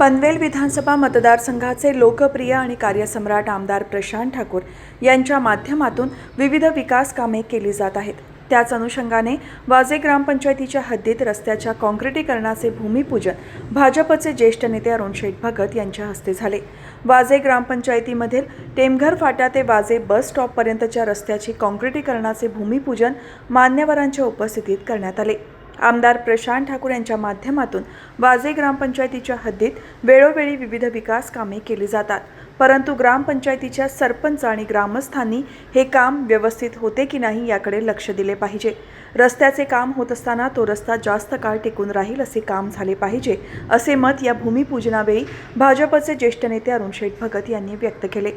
पनवेल विधानसभा मतदारसंघाचे लोकप्रिय आणि कार्यसम्राट आमदार प्रशांत ठाकूर यांच्या माध्यमातून विविध विकास कामे केली जात आहेत. त्याच अनुषंगाने वाजे ग्रामपंचायतीच्या हद्दीत रस्त्याच्या काँक्रिटीकरणाचे भूमिपूजन भाजपचे ज्येष्ठ नेते अरुण शेठ भगत यांच्या हस्ते झाले. वाजे ग्रामपंचायतीमधील टेमघर फाटा ते वाजे बस स्टॉपपर्यंतच्या रस्त्याची काँक्रिटीकरणाचे भूमिपूजन मान्यवरांच्या उपस्थितीत करण्यात आले. आमदार प्रशांत ठाकूर यांच्या माध्यमातून वाजे ग्रामपंचायतीच्या हद्दीत वेळोवेळी विविध विकास कामे केली जातात. परंतु ग्रामपंचायतीच्या सरपंच आणि ग्रामस्थांनी हे काम व्यवस्थित होते की नाही याकडे लक्ष दिले पाहिजे. रस्त्याचे काम होत असताना तो रस्ता जास्त काळ टिकून राहील असे काम झाले पाहिजे असे मत या भूमिपूजनावेळी भाजपचे ज्येष्ठ नेते अरुण शेठ भगत यांनी व्यक्त केले.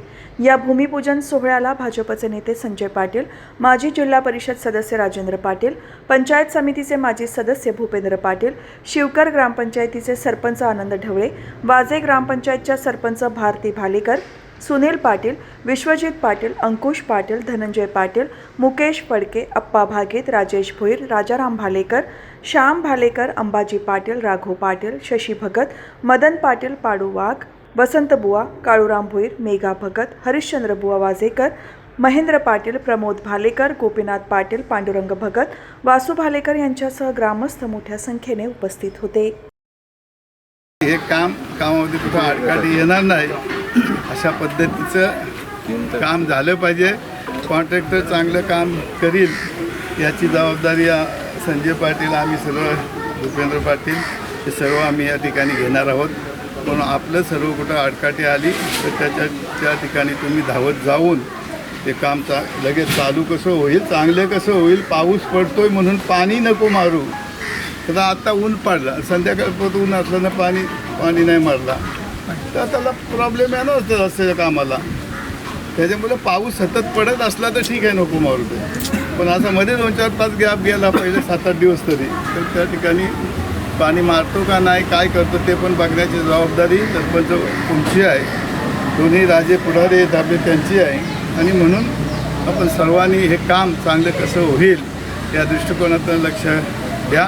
या भूमिपूजन सोहळ्याला भाजपचे नेते संजय पाटील माजी जिल्हा परिषद सदस्य राजेंद्र पाटील पंचायत समितीचे माजी सदस्य भूपेंद्र पाटील शिवकर ग्रामपंचायतीचे सरपंच आनंद ढवळे वाजे ग्रामपंचायतच्या सरपंच भारती भालेकर सुनील पाटील विश्वजित पाटील अंकुश पाटील धनंजय पाटील मुकेश फडके अप्पा भागेत राजेश भोईर राजाराम भालेकर श्याम भालेकर अंबाजी पाटील राघव पाटील शशी भगत मदन पाटील पाडू वाघ वसंत बुवा काळूराम भोईर मेघा भगत हरिश्चंद्र बुवा वाजेकर महेंद्र पाटील प्रमोद भालेकर गोपीनाथ पाटील पांडुरंग भगत वासू भालेकर यांच्यासह ग्रामस्थ मोठ्या संख्येने उपस्थित होते. हे काम कामामध्ये कुठं अडकाठी येणार नाही. अशा पद्धतीचं काम झालं पाहिजे. कॉन्ट्रॅक्टर चांगलं काम करील याची जबाबदारी संजय पाटील आम्ही सर्व भूपेंद्र पाटील हे सर्व आम्ही या ठिकाणी घेणार आहोत. म्हणून आपलं सर्व कुठं अडकाटी आली तर त्याच्या त्या ठिकाणी तुम्ही धावत जाऊन ते काम चा लगेच चालू कसं होईल चांगलं कसं होईल पाऊस पडतोय म्हणून पाणी नको मारू. आता आता ऊन पडला संध्याकाळपर्यंत ऊन असलं ना पाणी पाणी नाही मारला. तर त्याला प्रॉब्लेम येणार असतं रस्त्याच्या कामाला. त्याच्यामुळे पाऊस सतत पडत असला तर ठीक आहे नको मारुते पण असं मध्ये दोन चार तास गॅप गेला पहिले सात आठ दिवस तरी. तर त्या ठिकाणी पाणी मारतो का नाही काय करतो ते पण बघण्याची जबाबदारी सरपंच तुमची आहे. दोन्ही राजे पुढारी ताबे त्यांची आहे. आणि म्हणून आपण सर्वांनी हे काम चांगलं कसं होईल या दृष्टिकोनातून लक्ष द्या.